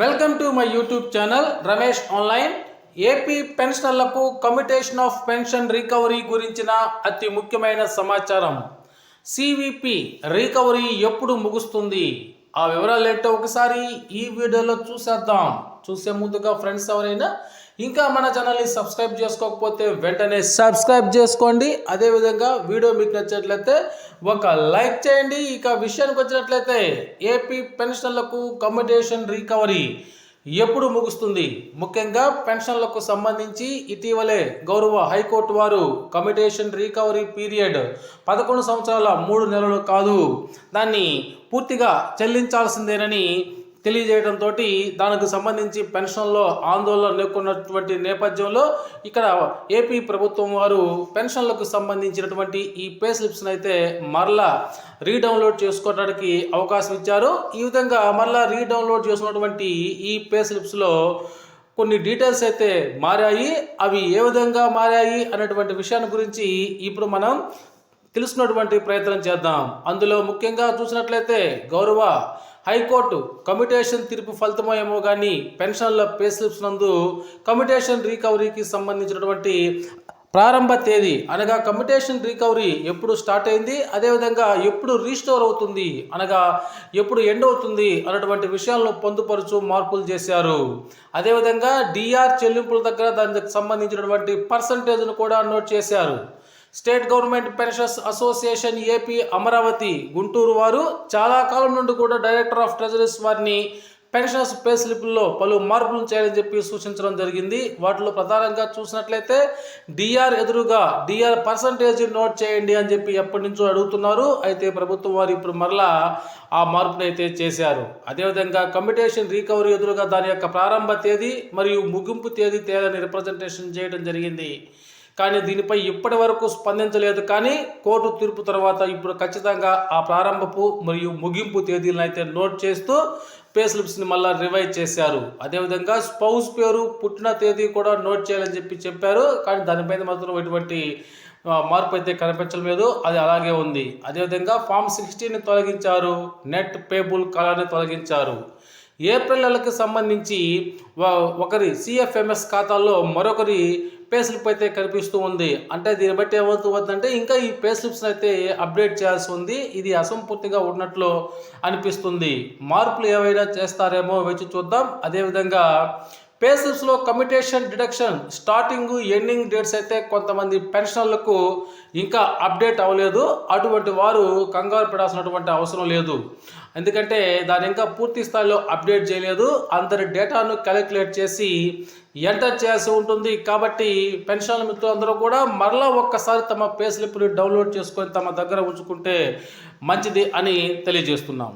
Welcome to my YouTube channel Ramesh online AP పెన్షనర్లకు commutation of pension recovery గురించిన అతి ముఖ్యమైన సమాచారం. సివిపి రికవరీ ఎప్పుడు ముగుస్తుంది? ఆ వివరాలు ఏంటో ఒకసారి ఈ వీడియోలో చూసేద్దాం. చూసే ముందుగా ఫ్రెండ్స్ ఎవరైనా ఇంకా మన ఛానల్ని సబ్స్క్రైబ్ చేసుకోకపోతే వెంటనే సబ్స్క్రైబ్ చేసుకోండి. అదేవిధంగా వీడియో మీకు నచ్చినట్లయితే ఒక లైక్ చేయండి. ఇక విషయానికి వచ్చినట్లయితే ఏపీ పెన్షన్లకు కమ్యూటేషన్ రికవరీ ఎప్పుడు ముగుస్తుంది? ముఖ్యంగా పెన్షన్లకు సంబంధించి ఇటీవలే గౌరవ హైకోర్టు వారు కమిటేషన్ రికవరీ పీరియడ్ పదకొండు సంవత్సరాల మూడు నెలలు కాదు. దాన్ని పూర్తిగా చెల్లించాల్సిందేనని తెలియజేయడంతో దానికి సంబంధించి పెన్షన్లో ఆందోళన నెలకొన్నటువంటి నేపథ్యంలో ఇక్కడ ఏపీ ప్రభుత్వం వారు పెన్షన్లకు సంబంధించినటువంటి ఈ పే స్లిప్స్ని అయితే మరలా రీడౌన్లోడ్ చేసుకోవడానికి అవకాశం ఇచ్చారు. ఈ విధంగా మరలా రీడౌన్లోడ్ చేసుకున్నటువంటి ఈ పే స్లిప్స్లో కొన్ని డీటెయిల్స్ అయితే మారాయి. అవి ఏ విధంగా మారాయి అనేటువంటి విషయాన్ని గురించి ఇప్పుడు మనం తెలుసుకున్నటువంటి ప్రయత్నం చేద్దాం. అందులో ముఖ్యంగా చూసినట్లయితే గౌరవ హైకోర్టు కమిటేషన్ తీర్పు ఫలితమో కానీ పెన్షన్ల పే స్లిప్స్ నందు కమిటేషన్ రికవరీకి సంబంధించినటువంటి ప్రారంభ తేదీ అనగా కమిటేషన్ రికవరీ ఎప్పుడు స్టార్ట్ అయింది అదేవిధంగా ఎప్పుడు రీస్టోర్ అవుతుంది అనగా ఎప్పుడు ఎండ్ అవుతుంది అన్నటువంటి విషయాలను పొందుపరుచు మార్పులు చేశారు. అదేవిధంగా డిఆర్ చెల్లింపుల దగ్గర దానికి సంబంధించినటువంటి పర్సంటేజ్ను కూడా నోట్ చేశారు. State government pensions association AP Amaravati Guntur వారు చాలా కాలం నుండి కూడా డైరెక్టర్ ఆఫ్ ట్రెజరీస్ వారిని పెన్షన్స్ పే స్లిప్లో పలు మార్పులు చేయాలని చెప్పి సూచించడం జరిగింది. వాటిలో ప్రధానంగా చూసినట్లయితే డిఆర్ ఎదురుగా డిఆర్ పర్సంటేజ్ నోట్ చేయండి అని చెప్పి ఎప్పటి నుంచో అడుగుతున్నారు. అయితే ప్రభుత్వం వారు ఇప్పుడు మరలా ఆ మార్పును అయితే చేశారు. అదేవిధంగా కమిటేషన్ రికవరీ ఎదురుగా దాని యొక్క ప్రారంభ తేదీ మరియు ముగింపు తేదీ తేదీని రిప్రజెంటేషన్ చేయడం జరిగింది. కానీ దీనిపై ఇప్పటి వరకు స్పందించలేదు. కానీ కోర్టు తీర్పు తర్వాత ఇప్పుడు ఖచ్చితంగా ఆ ప్రారంభపు మరియు ముగింపు తేదీలను అయితే నోట్ చేస్తూ పే స్లిప్స్ని మళ్ళీ రివైజ్ చేశారు. అదేవిధంగా స్పౌస్ పేరు పుట్టిన తేదీ కూడా నోట్ చేయాలని చెప్పి చెప్పారు. కానీ దానిపైన మాత్రం ఎటువంటి మార్పు అయితే కనిపించలేదు. అది అలాగే ఉంది. అదేవిధంగా ఫామ్ సిక్స్టీని తొలగించారు. నెట్ పేబుల్ కలర్ని తొలగించారు. ఏప్రిల్ సంబంధించి ఒకరి సిఎఫ్ఎంఎస్ ఖాతాల్లో మరొకరి పే స్లిప్ అయితే కనిపిస్తూ ఉంది. అంటే దీన్ని బట్టి ఏమవుతుందంటే ఇంకా ఈ పేస్లిప్స్ అయితే అప్డేట్ చేయాల్సి ఉంది. ఇది అసంపూర్తిగా ఉన్నట్లు అనిపిస్తుంది. మార్పులు ఏవైనా చేస్తారేమో వేచి చూద్దాం. అదేవిధంగా pay commutation commutation deduction starting ending dates అయితే కొంతమంది పెన్షన్లకు ఇంకా అప్డేట్ అవ్వలేదు. అటువంటి వారు కంగారు పడాల్సినటువంటి అవసరం లేదు. ఎందుకంటే దాని ఇంకా పూర్తి స్థాయిలో అప్డేట్ చేయలేదు. అందరి డేటాను క్యాలిక్యులేట్ చేసి ఎంటర్ చేయాల్సి ఉంటుంది. కాబట్టి పెన్షన్ మిత్రులందరూ కూడా మరలా ఒక్కసారి తమ పే స్లిప్ని డౌన్లోడ్ చేసుకొని తమ దగ్గర ఉంచుకుంటే మంచిది అని తెలియజేస్తున్నాం.